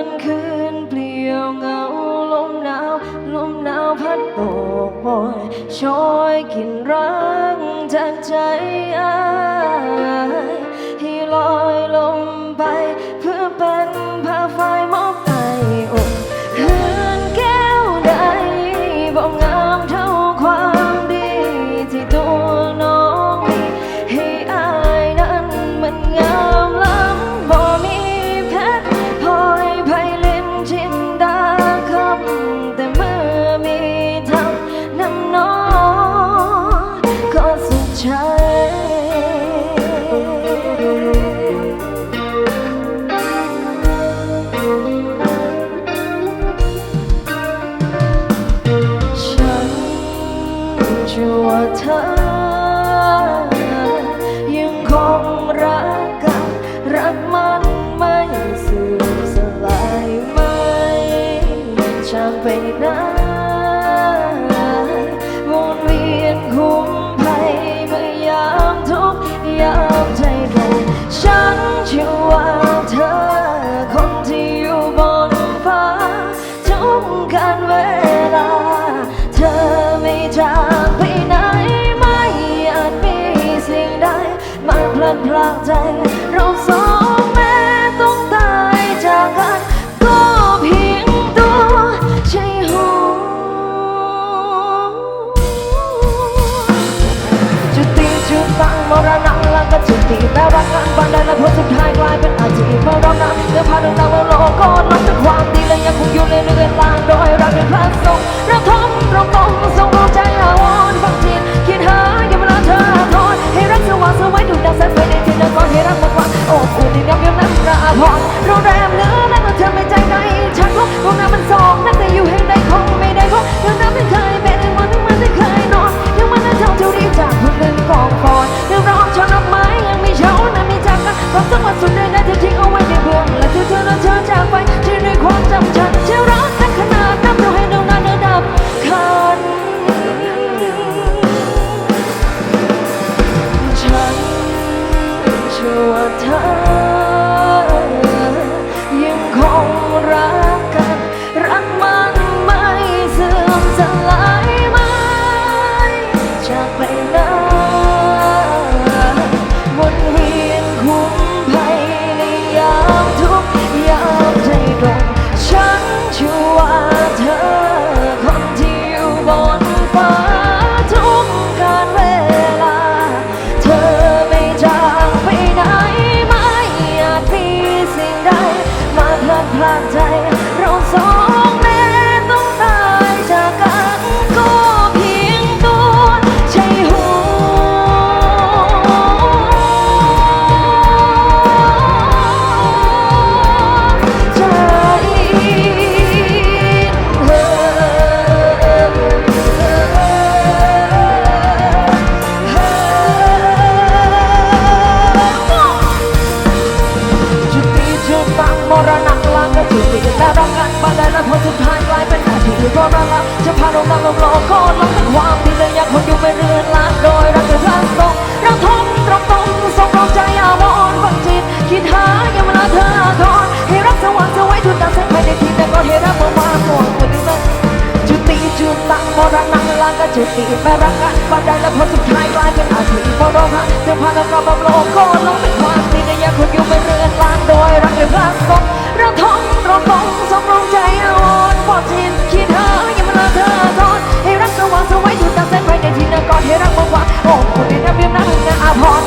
วันคืนเปลี่ยวเงาลมหนาว ลมหนาวพัดโบกโบยช้อยกินรักจากใจอา ชื่อว่าเธอ ยังคงรักกัน รักมันไม่สื่อสลายไม่จากไปไหน พลากใจ คนนั้นนั้นเธอทิ้งเอาไว้ในบ่วงและเธอเธอนั้นเธอจากไป จะพาเรานำลงโลกอนลงเป็นความที่เลยอยากคนอยู่ไป็เรือนล้านโดยรักเธอพลันตรงเราทงตรงตรงส่งเราใจอาวรฟังจิต คิดหายังเวลาเธอทอนให้รักสว่างจะไว้ทุกดังเส้นภายในทีแต่ก็เห็นรักมางมาหมดคนนี้มัจุดตีจุดตั้งพอรณะลางก็จุตีไม่รักกันบันไดและผลสุดท้ายกลายเป็นอาชีพพอร้องหาเธอพาเรากลับมาโลกอนลงเป็นความที่เลยอยากคนอยู่ไป็เรือนล้านโดยรักเธอพลันตรงเราทงตรงตรง เฮรักมืองวัดโอ้คนนี้นะเพียงนั้นนะอาพร